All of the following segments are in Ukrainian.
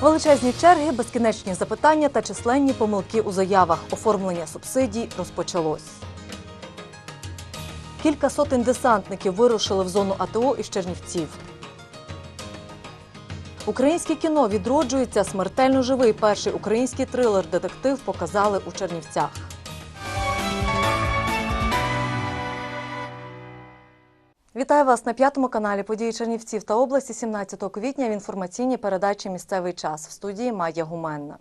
Величезні черги, безкінечні запитання та численні помилки у заявах. Оформлення субсидій розпочалось. Кілька сотень десантників вирушили в зону АТО із Чернівців. Українське кіно відроджується. Смертельно живий перший український трилер-детектив показали у Чернівцях. Вітаю вас на п'ятому каналі події Чернівців та області 17 квітня в інформаційній передачі Місцевий час в студії Майя Гуменна.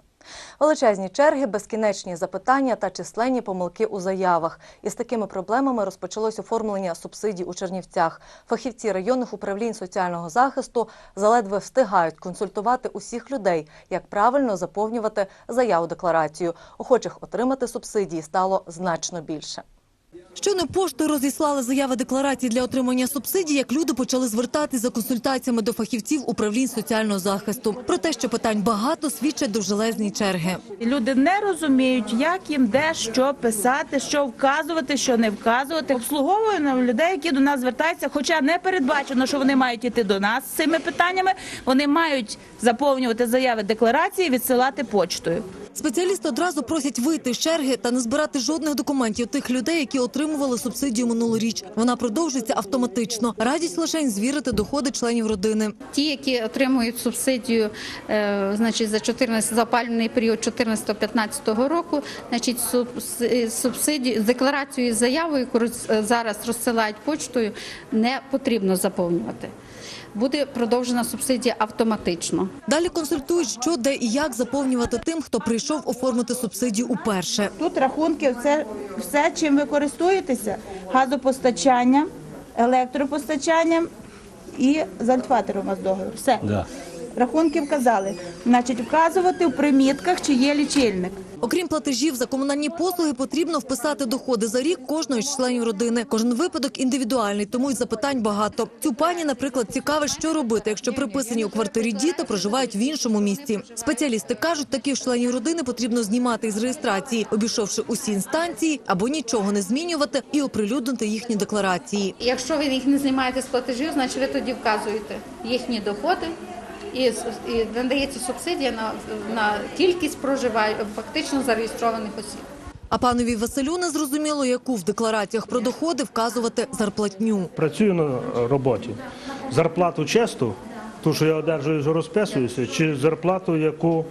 Величезні черги, безкінечні запитання та численні помилки у заявах. Із такими проблемами розпочалось оформлення субсидій у Чернівцях. Фахівці районних управлінь соціального захисту заледве встигають консультувати усіх людей, як правильно заповнювати заяву декларацію. Охочих отримати субсидії стало значно більше. Щойно поштою розіслали заяви декларації для отримання субсидій, як люди почали звертатись за консультаціями до фахівців управлінь соціального захисту. Про те, що питань багато, свідчать довжелезні черги. Люди не розуміють, як їм де що писати, що вказувати, що не вказувати. Обслуговуємо людей, які до нас звертаються, хоча не передбачено, що вони мають іти до нас з цими питаннями. Вони мають заповнювати заяви декларації, відсилати почтою. Спеціалісти одразу просять вийти з черги та не збирати жодних документів тих людей, які отримували субсидію минулоріч. Вона продовжується автоматично. Радість лише звірити доходи членів родини. Ті, які отримують субсидію, е, значить за 14 за період 14-15 року, значить субс- субсидію з декларацією, з заявою, яку роз- зараз розсилають почтою, не потрібно заповнювати. Буде продовжена субсидія автоматично. Далі консультують, що де і як заповнювати тим, хто прийшов оформити субсидію уперше. Тут рахунки, все, все чим ви користуєтеся: газопостачанням, електропостачанням і з альтфатером у вас договір. Все. Да. Рахунки вказали. Значить, вказувати в примітках, чи є лічильник. Окрім платежів за комунальні послуги, потрібно вписати доходи за рік кожного з членів родини. Кожен випадок індивідуальний, тому й запитань багато. Цю пані, наприклад, цікавить, що робити, якщо приписані у квартирі діти проживають в іншому місті. Спеціалісти кажуть, таких членів родини потрібно знімати із реєстрації, обійшовши усі інстанції, або нічого не змінювати і оприлюднити їхні декларації. Якщо ви їх не знімаєте з платежів, значить ви тоді вказуєте їхні доходи. І, і надається субсидія на, на кількість проживаю фактично зареєстрованих осіб. А панові Василю не зрозуміло, яку в деклараціях про доходи вказувати зарплатню. Працюю на роботі. Зарплату честу, ту, що я одержую, розписуюся, чи зарплату, яку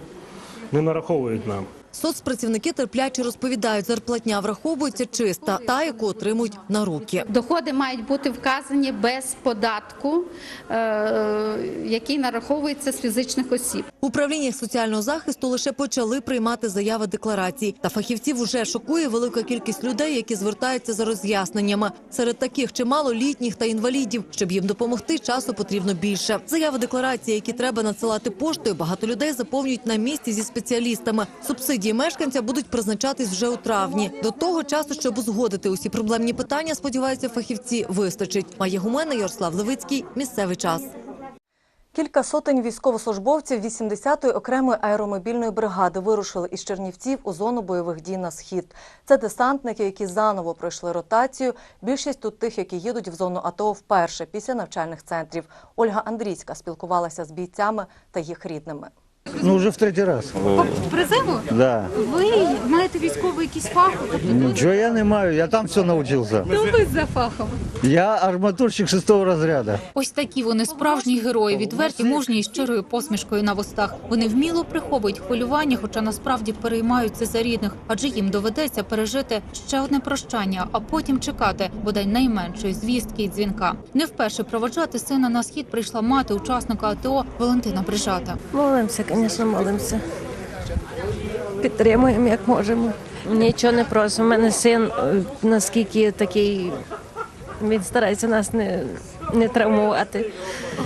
не нараховують нам. Соцпрацівники терпляче розповідають, зарплатня враховується чиста, та яку отримують на руки. Доходи мають бути вказані без податку, е, який нараховується з фізичних осіб. В управліннях соціального захисту лише почали приймати заяви декларацій. Та фахівців уже шокує велика кількість людей, які звертаються за роз'ясненнями. Серед таких чимало літніх та інвалідів. Щоб їм допомогти, часу потрібно більше. Заяви декларації, які треба надсилати поштою, багато людей заповнюють на місці зі спеціалістами. Субсидії мешканця будуть призначатись вже у травні. До того часу, щоб узгодити усі проблемні питання, сподіваються фахівці, вистачить. Має гумена Ярослав Левицький. Місцевий час. Кілька сотень військовослужбовців 80-ї окремої аеромобільної бригади вирушили із Чернівців у зону бойових дій на схід. Це десантники, які заново пройшли ротацію. Більшість тут тих, які їдуть в зону АТО вперше після навчальних центрів. Ольга Андрійська спілкувалася з бійцями та їх рідними. Ну, вже в третій раз. Призиву? Да. Ви маєте військовий якийсь фах? Тобто Нічого я не маю, я там все навчився. хто ви за фахом? Я арматурщик шестого розряду. Ось такі вони справжні герої, відверті, мужні і щирою посмішкою на вустах. Вони вміло приховують хвилювання, хоча насправді переймаються за рідних, адже їм доведеться пережити ще одне прощання, а потім чекати бодай найменшої звістки і дзвінка. Не вперше проводжати сина на схід прийшла мати учасника АТО Валентина Брижата. Молимося, звісно, молимося. Підтримуємо, як можемо. Нічого не просимо. У мене син е, наскільки такий, він старається нас не, не травмувати.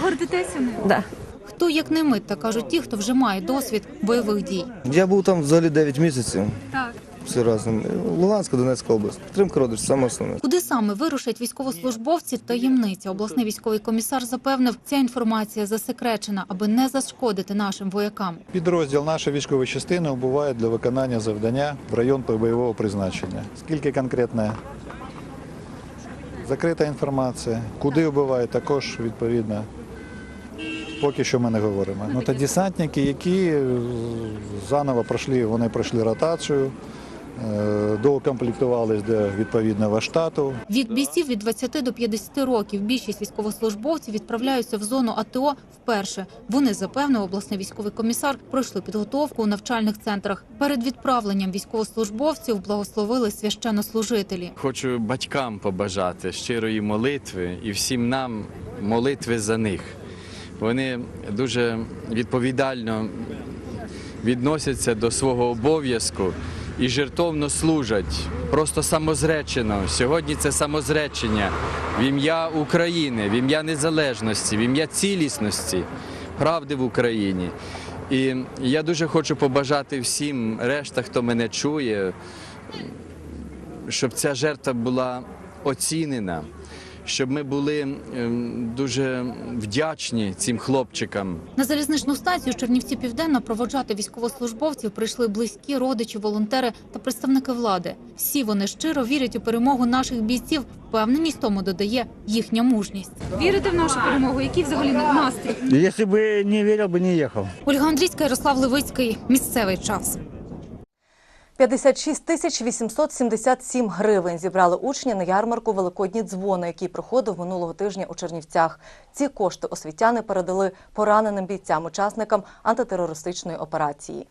Гордитеся ним? Да. Хто як не ми, та кажуть ті, хто вже має досвід бойових дій. Я був там взагалі 9 місяців. Так. Все разом. Луганська, Донецька область. Підтримка родич, саме основне. Куди саме вирушать військовослужбовці таємниця? Обласний військовий комісар запевнив, ця інформація засекречена, аби не зашкодити нашим воякам. Підрозділ нашої військової частини убуває для виконання завдання в район бойового призначення. Скільки конкретно закрита інформація, куди вбиває, також відповідно поки що ми не говоримо. Ну та десантники, які е, заново пройшли, вони пройшли ротацію, е, доукомплектувались до відповідного штату. Вік бійців від 20 до 50 років. Більшість військовослужбовців відправляються в зону АТО вперше. Вони, запевнив обласний військовий комісар, пройшли підготовку у навчальних центрах. Перед відправленням військовослужбовців благословили священнослужителі. Хочу батькам побажати щирої молитви і всім нам молитви за них. Вони дуже відповідально відносяться до свого обов'язку і жертовно служать. Просто самозречено. Сьогодні це самозречення в ім'я України, в ім'я незалежності, в ім'я цілісності, правди в Україні. І я дуже хочу побажати всім решта, хто мене чує, щоб ця жертва була оцінена, щоб ми були ем, дуже вдячні цим хлопчикам. На залізничну станцію Чернівці Південно проводжати військовослужбовців прийшли близькі, родичі, волонтери та представники влади. Всі вони щиро вірять у перемогу наших бійців. Впевненість тому додає їхня мужність. Вірите в нашу перемогу? Який взагалі настрій? Если бы не верил, бы не ехал. Ольга Андрійська, Ярослав Левицький. Місцевий час. 56 тисяч 877 гривень зібрали учні на ярмарку Великодні дзвони, який проходив минулого тижня у Чернівцях. Ці кошти освітяни передали пораненим бійцям-учасникам антитерористичної операції.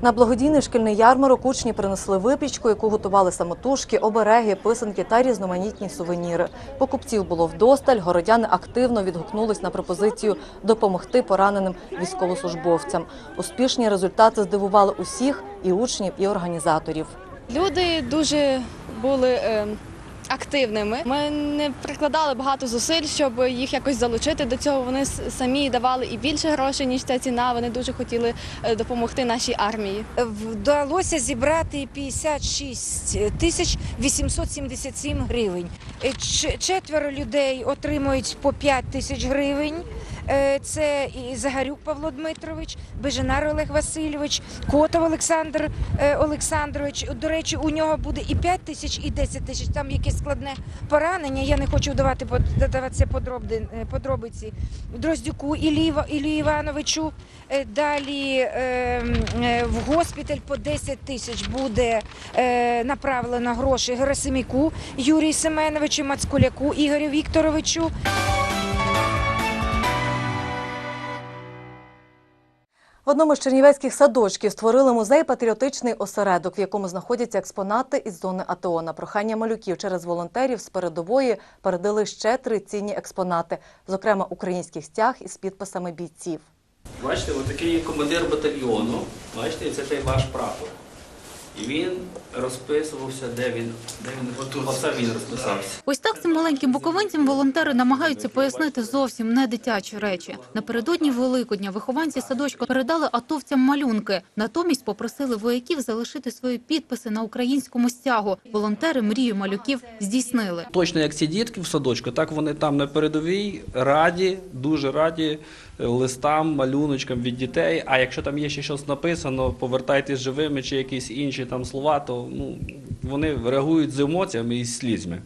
На благодійний шкільний ярмарок учні принесли випічку, яку готували самотужки, обереги, писанки та різноманітні сувеніри. Покупців було вдосталь. Городяни активно відгукнулись на пропозицію допомогти пораненим військовослужбовцям. Успішні результати здивували усіх і учнів, і організаторів. Люди дуже були е, активними. Ми не прикладали багато зусиль, щоб їх якось залучити до цього. Вони самі давали і більше грошей, ніж ця ціна. Вони дуже хотіли е, допомогти нашій армії. Вдалося зібрати 56 тисяч 877 гривень. Е, Четверо людей отримують по 5 тисяч гривень. Е, Це і Загарюк Павло Дмитрович, Беженар Олег Васильович, Котов Олександр е, Олександрович. До речі, у нього буде і 5 тисяч, і 10 тисяч. Там якесь складне поранення. Я не хочу додаватися подробди- е, подробиці. Дроздюку Іва- Івановичу. Далі е, м, е, в госпіталь по 10 тисяч буде направлено гроші Герасиміку Юрію Семеновичу, Мацкуляку Ігорю Вікторовичу. В одному з чернівецьких садочків створили музей патріотичний осередок, в якому знаходяться експонати із зони АТО. На прохання малюків через волонтерів з передової передали ще три цінні експонати, зокрема український стяг із підписами бійців. Бачите, отакий командир батальйону. Бачите, це той ваш прапор. І він розписувався, де він, де він, отут, оце він розписався. Ось так цим маленьким буковинцям волонтери намагаються пояснити зовсім не дитячі речі. Напередодні Великодня вихованці садочка передали атовцям малюнки. Натомість попросили вояків залишити свої підписи на українському стягу. Волонтери мрію малюків здійснили. Точно як ці дітки в садочку, так вони там на передовій раді, дуже раді листам, малюночкам від дітей. А якщо там є ще щось написано, повертайтесь живими чи якісь інші там слова, то ну, вони реагують з емоціями і слізьми.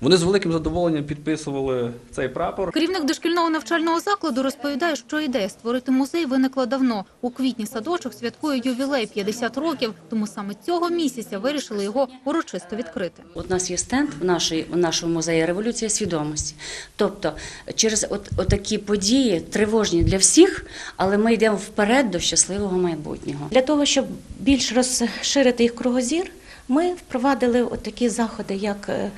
Вони з великим задоволенням підписували цей прапор. Керівник дошкільного навчального закладу розповідає, що ідея створити музей виникла давно. У квітні садочок святкує ювілей 50 років, тому саме цього місяця вирішили його урочисто відкрити. От у нас є стенд в, нашій, в нашому музеї Революція свідомості. Тобто, через от, от такі події тривожні для всіх, але ми йдемо вперед до щасливого майбутнього. Для того, щоб більш розширити їх кругозір, ми впровадили от такі заходи, як е,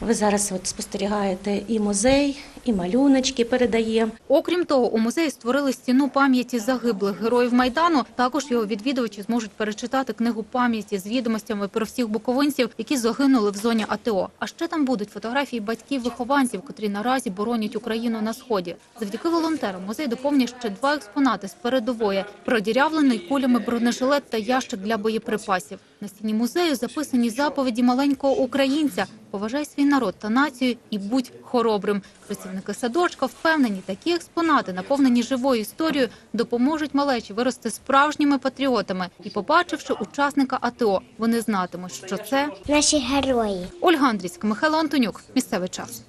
ви зараз от спостерігаєте і музей, і малюночки передаємо. Окрім того, у музеї створили стіну пам'яті загиблих героїв Майдану. Також його відвідувачі зможуть перечитати книгу пам'яті з відомостями про всіх буковинців, які загинули в зоні АТО. А ще там будуть фотографії батьків-вихованців, котрі наразі боронять Україну на сході. Завдяки волонтерам музей доповнює ще два експонати з передової: продірявлений кулями бронежилет та ящик для боєприпасів. На стіні музею записані заповіді маленького українця. Поважай свій народ та націю і будь хоробрим. Працівники садочка впевнені, такі експонати, наповнені живою історією, допоможуть малечі вирости справжніми патріотами. І, побачивши учасника АТО, вони знатимуть, що це Наші герої. Ольга Андрійська, Михайло Антонюк. Місцевий час.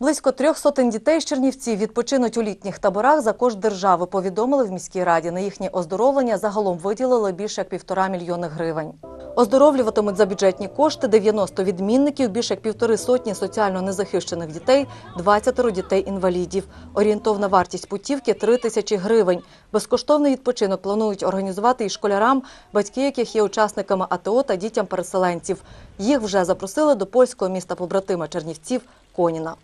Близько трьох сотень дітей з Чернівців відпочинуть у літніх таборах за кошт держави, повідомили в міській раді. На їхнє оздоровлення загалом виділили більше як півтора мільйони гривень. Оздоровлюватимуть за бюджетні кошти 90 відмінників, більше як півтори сотні соціально незахищених дітей, 20 дітей-інвалідів. Орієнтовна вартість путівки – 3 тисячі гривень. Безкоштовний відпочинок планують організувати і школярам, батьки яких є учасниками АТО та дітям переселенців. Їх вже запросили до польського міста побратима Чернівців Коніна.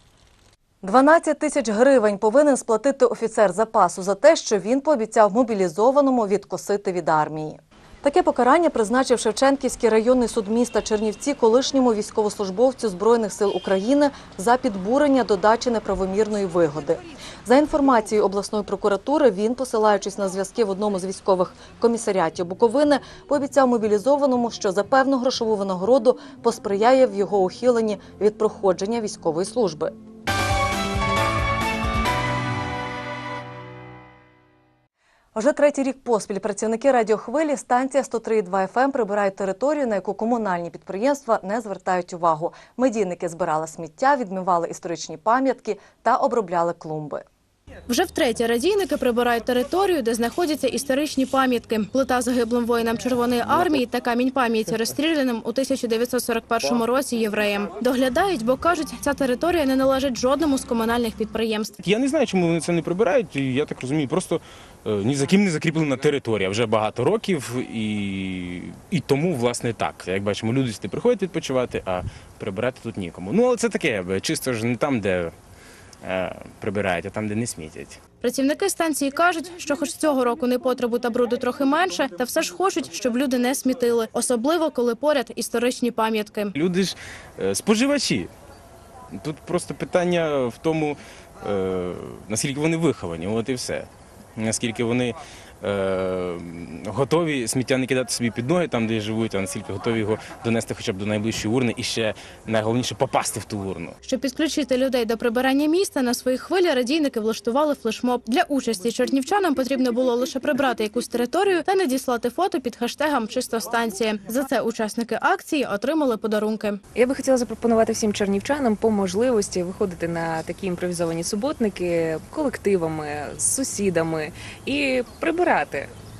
12 тисяч гривень повинен сплатити офіцер запасу за те, що він пообіцяв мобілізованому відкосити від армії. Таке покарання призначив Шевченківський районний суд міста Чернівці колишньому військовослужбовцю Збройних сил України за підбурення до дачі неправомірної вигоди. За інформацією обласної прокуратури, він, посилаючись на зв'язки в одному з військових комісаріатів Буковини, пообіцяв мобілізованому, що за певну грошову винагороду посприяє в його ухиленні від проходження військової служби. Вже третій рік поспіль працівники радіохвилі станція 103,2 FM прибирають територію, на яку комунальні підприємства не звертають увагу. Медійники збирали сміття, відмивали історичні пам'ятки та обробляли клумби. Вже втретє радійники прибирають територію, де знаходяться історичні пам'ятки. Плита загиблим воїнам Червоної армії та камінь пам'яті розстріляним у 1941 році євреям. Доглядають, бо кажуть, ця територія не належить жодному з комунальних підприємств. Я не знаю, чому вони це не прибирають. Я так розумію, просто е, ні за ким не закріплена територія вже багато років, і, і тому, власне, так. Як бачимо, люди сюди приходять відпочивати, а прибирати тут нікому. Ну, але це таке, чисто ж не там, де прибирають, а там, де не смітять. Працівники станції кажуть, що хоч цього року непотребу та бруду трохи менше, та все ж хочуть, щоб люди не смітили, особливо коли поряд історичні пам'ятки. Люди ж е, споживачі. Тут просто питання в тому, е, наскільки вони виховані, от і все. Наскільки вони е, готові сміття не кидати собі під ноги там, де живуть, а наскільки готові його донести хоча б до найближчої урни і ще найголовніше попасти в ту урну. Щоб підключити людей до прибирання міста, на своїй хвилі радійники влаштували флешмоб. Для участі чернівчанам потрібно було лише прибрати якусь територію та надіслати фото під хештегом Чиста станція. За це учасники акції отримали подарунки. Я би хотіла запропонувати всім чернівчанам по можливості виходити на такі імпровізовані суботники колективами, з сусідами і прибирати.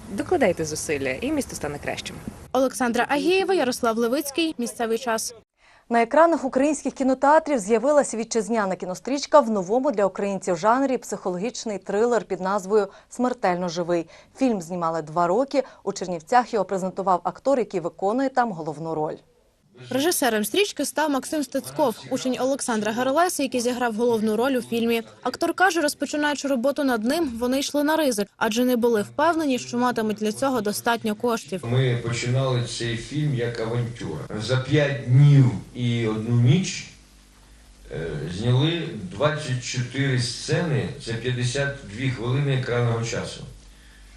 Докладайте зусилля, і місто стане кращим. Олександра Агієва, Ярослав Левицький. Місцевий час. На екранах українських кінотеатрів з'явилася вітчизняна кінострічка в новому для українців жанрі психологічний трилер під назвою Смертельно живий. Фільм знімали два роки. У Чернівцях його презентував актор, який виконує там головну роль. Режисером стрічки став Максим Стецьков, учень Олександра Герлеса, який зіграв головну роль у фільмі. Актор каже, розпочинаючи роботу над ним, вони йшли на ризик, адже не були впевнені, що матимуть для цього достатньо коштів. Ми починали цей фільм як авантюра. За п'ять днів і одну ніч е, зняли 24 сцени, це 52 хвилини екранного часу.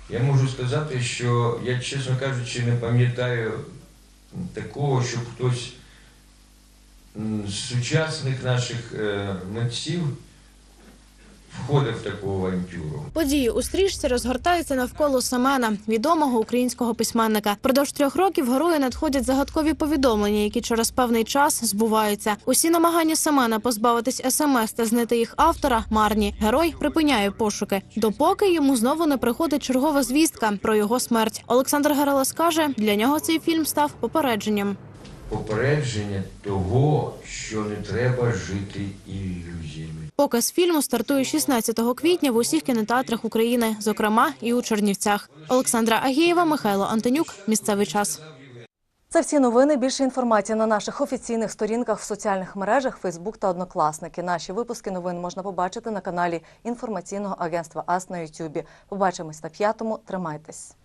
Я можу сказати, що я, чесно кажучи, не пам'ятаю такого, щоб хтось з сучасних наших е, митців входив в таку авантюру. Події у стрічці розгортаються навколо Семена, відомого українського письменника. Продовж трьох років герої надходять загадкові повідомлення, які через певний час збуваються. Усі намагання Семена позбавитись смс та знайти їх автора марні. Герой припиняє пошуки, допоки йому знову не приходить чергова звістка про його смерть. Олександр Герелес каже, для нього цей фільм став попередженням. Попередження того, що не треба жити ілюзіями. Показ фільму стартує 16 квітня в усіх кінотеатрах України, зокрема і у Чернівцях. Олександра Агієва, Михайло Антонюк. Місцевий час. Це всі новини. Більше інформації на наших офіційних сторінках в соціальних мережах Фейсбук та Однокласники. Наші випуски новин можна побачити на каналі інформаційного агентства АС на Ютубі. Побачимось на п'ятому. Тримайтесь.